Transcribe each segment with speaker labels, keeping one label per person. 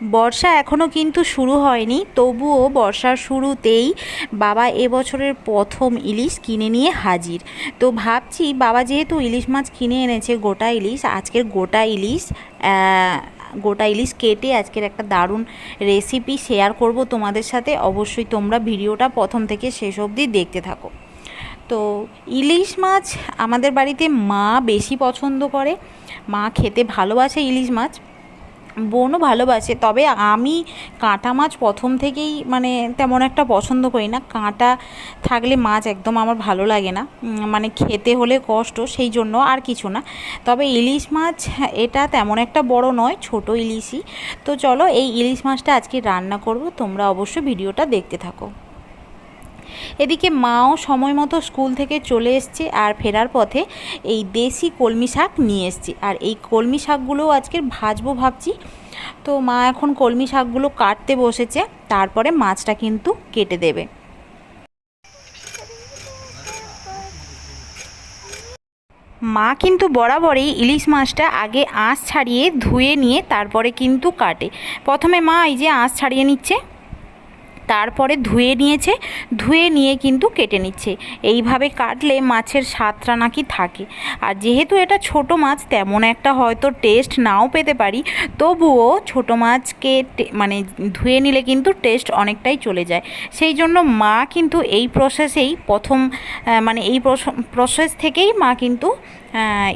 Speaker 1: বর্ষা এখনও কিন্তু শুরু হয়নি, তবুও বর্ষার শুরুতেই বাবা এবছরের প্রথম ইলিশ কিনে নিয়ে হাজির। তো ভাবছি বাবা যেহেতু ইলিশ মাছ কিনে এনেছে, গোটা ইলিশ, আজকের গোটা ইলিশ গোটা ইলিশ কেটে আজকের একটা দারুণ রেসিপি শেয়ার করব তোমাদের সাথে। অবশ্যই তোমরা ভিডিওটা প্রথম থেকে শেষ অবধি দেখতে থাকো। তো ইলিশ মাছ আমাদের বাড়িতে মা বেশি পছন্দ করে। মা খেতে ভালোবাসে ইলিশ মাছ বোনও ভালোবাসে, তবে আমি কাঁটা মাছ প্রথম থেকেই মানে তেমন একটা পছন্দ করি না। কাঁটা থাকলে মাছ একদম আমার ভালো লাগে না। মানে খেতে হলে কষ্ট, সেই জন্য আর কিছু না। তবে ইলিশ মাছ, এটা তেমন একটা বড় নয়, ছোট ইলিশই। তো চলো এই ইলিশ মাছটা আজকে রান্না করব, তোমরা অবশ্যই ভিডিওটা দেখতে থাকো। এদিকে মাও সময় মতো স্কুল থেকে চলে এসছে আর ফেরার পথে এই দেশি কলমি শাক নিয়ে এসছে। আর এই কলমি শাকগুলোও আজকের ভাজবো ভাবছি। তো মা এখন কলমি শাকগুলো কাটতে বসেছে, তারপরে মাছটা কিন্তু কেটে দেবে। মা কিন্তু বরাবরই ইলিশ মাছটা আগে আঁশ ছাড়িয়ে ধুয়ে নিয়ে তারপরে কিন্তু কাটে। প্রথমে মা এই যে আঁশ ছাড়িয়ে নিচ্ছে তারপরে ধুয়ে নিয়েছে, ধুয়ে নিয়ে কিন্তু কেটে নিচ্ছে। এইভাবে কাটলে মাছের স্বাদটা নাকি থাকে। আর যেহেতু এটা ছোট মাছ, তেমন একটা হয়তো টেস্ট নাও পেতে পারি, তবুও ছোট মাছকে মানে ধুয়ে নিলে কিন্তু টেস্ট অনেকটাই চলে যায়। সেই জন্য মা কিন্তু এই প্রসেসেই প্রথম মানে এই প্রসেস থেকেই মা কিন্তু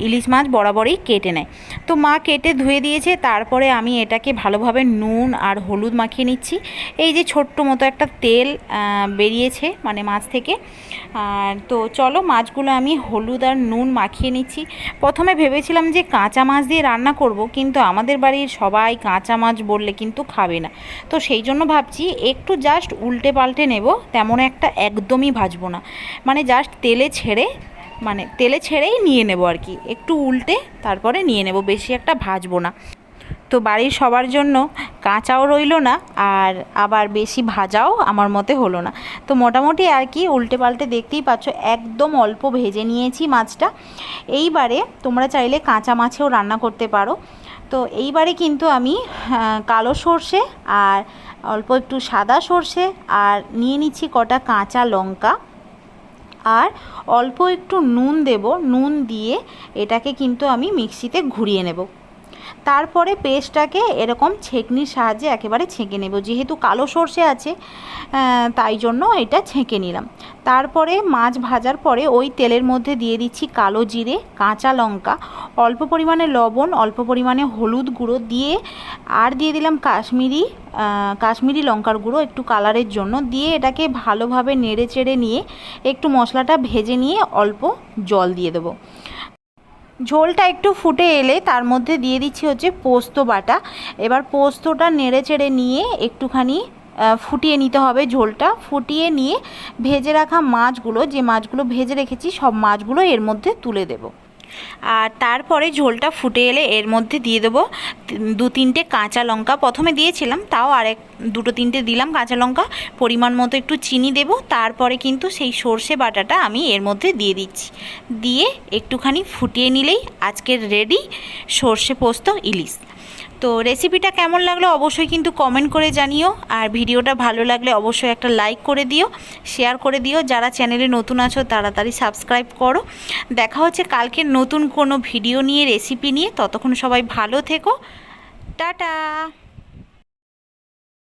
Speaker 1: ইলিশ মাছ বরাবরই কেটে নেয়। তো মা কেটে ধুয়ে দিয়েছে, তারপরে আমি এটাকে ভালোভাবে নুন আর হলুদ মাখিয়ে নিচ্ছি। এই যে ছোট্ট মতো একটা তেল বেরিয়েছে মানে মাছ থেকে। আর তো চলো মাছগুলো আমি হলুদ আর নুন মাখিয়ে নিচ্ছি। প্রথমে ভেবেছিলাম যে কাঁচা মাছ দিয়ে রান্না করব, কিন্তু আমাদের বাড়ির সবাই কাঁচা মাছ বললে কিন্তু খাবে না। তো সেই জন্য ভাবছি একটু জাস্ট উল্টে পাল্টে নেব, তেমন একটা একদমই ভাজবো না। মানে জাস্ট তেলে ছেড়ে মানে তেলে ছেড়েই নিয়ে নেব আর কি। একটু উল্টে তারপরে নিয়ে নেব, বেশি একটা ভাজবো না। তো বাড়ির সবার জন্য কাঁচাও রইল না আর আবার বেশি ভাজাও আমার মতে হলো না। তো মোটামুটি আর কি উল্টে পাল্টে দেখতেই পাচ্ছ, একদম অল্প ভেজে নিয়েছি মাছটা। এইবারে তোমরা চাইলে কাঁচা মাছেও রান্না করতে পারো। তো এইবারে কিন্তু আমি কালো সর্ষে আর অল্প একটু সাদা সর্ষে আর নিয়ে নিচ্ছি কটা কাঁচা লঙ্কা। আর অল্প একটু নুন দেব। নুন দিয়ে এটাকে কিন্তু আমি মিক্সিতে ঘুরিয়ে নেব। তারপরে পেস্টটাকে এরকম ছেঁকনির সাহায্যে একেবারে ছেঁকে নেব। যেহেতু কালো সর্ষে আছে তাই জন্য এটা ছেঁকে নিলাম। তারপরে মাছ ভাজার পরে ওই তেলের মধ্যে দিয়ে দিচ্ছি কালো জিরে, কাঁচা লঙ্কা, অল্প পরিমাণে লবণ, অল্প পরিমাণে হলুদ গুঁড়ো দিয়ে, আর দিয়ে দিলাম কাশ্মীরি কাশ্মীরি লঙ্কার গুঁড়ো একটু কালারের জন্য, দিয়ে এটাকে ভালোভাবে নেড়ে চেড়ে নিয়ে একটু মশলাটা ভেজে নিয়ে অল্প জল দিয়ে দেবো। ঝোলটা একটু ফুটে এলে তার মধ্যে দিয়ে দিচ্ছি হচ্ছে পোস্ত বাটা। এবার পোস্তটা নেড়ে চেড়ে নিয়ে একটুখানি ফুটিয়ে নিতে হবে ঝোলটা। ফুটিয়ে নিয়ে ভেজে রাখা মাছগুলো, যে মাছগুলো ভেজে রেখেছি, সব মাছগুলো এর মধ্যে তুলে দেবো। আর তারপরে ঝোলটা ফুটে এলে এর মধ্যে দিয়ে দেবো দু তিনটে কাঁচা লঙ্কা। প্রথমে দিয়েছিলাম, তাও আরেক দুটো তিনটে দিলাম কাঁচা লঙ্কা। পরিমাণ মতো একটু চিনি দেব, তারপরে কিন্তু সেই সর্ষে বাটাটা আমি এর মধ্যে দিয়ে দিচ্ছি। দিয়ে একটুখানি ফুটিয়ে নিলেই আজকের রেডি সর্ষে পোস্ত ইলিশ। তো রেসিপিটা কেমন লাগল অবশ্যই কিন্তু কমেন্ট করে জানিও। আর ভিডিওটা ভালো লাগলে অবশ্যই একটা লাইক করে দিও শেয়ার করে দিও। যারা চ্যানেলে নতুন আছো তাড়াতাড়ি সাবস্ক্রাইব করো। দেখা হচ্ছে কালকে নতুন কোনো ভিডিও নিয়ে রেসিপি নিয়ে। ততক্ষণ সবাই ভালো থেকো। টাটা!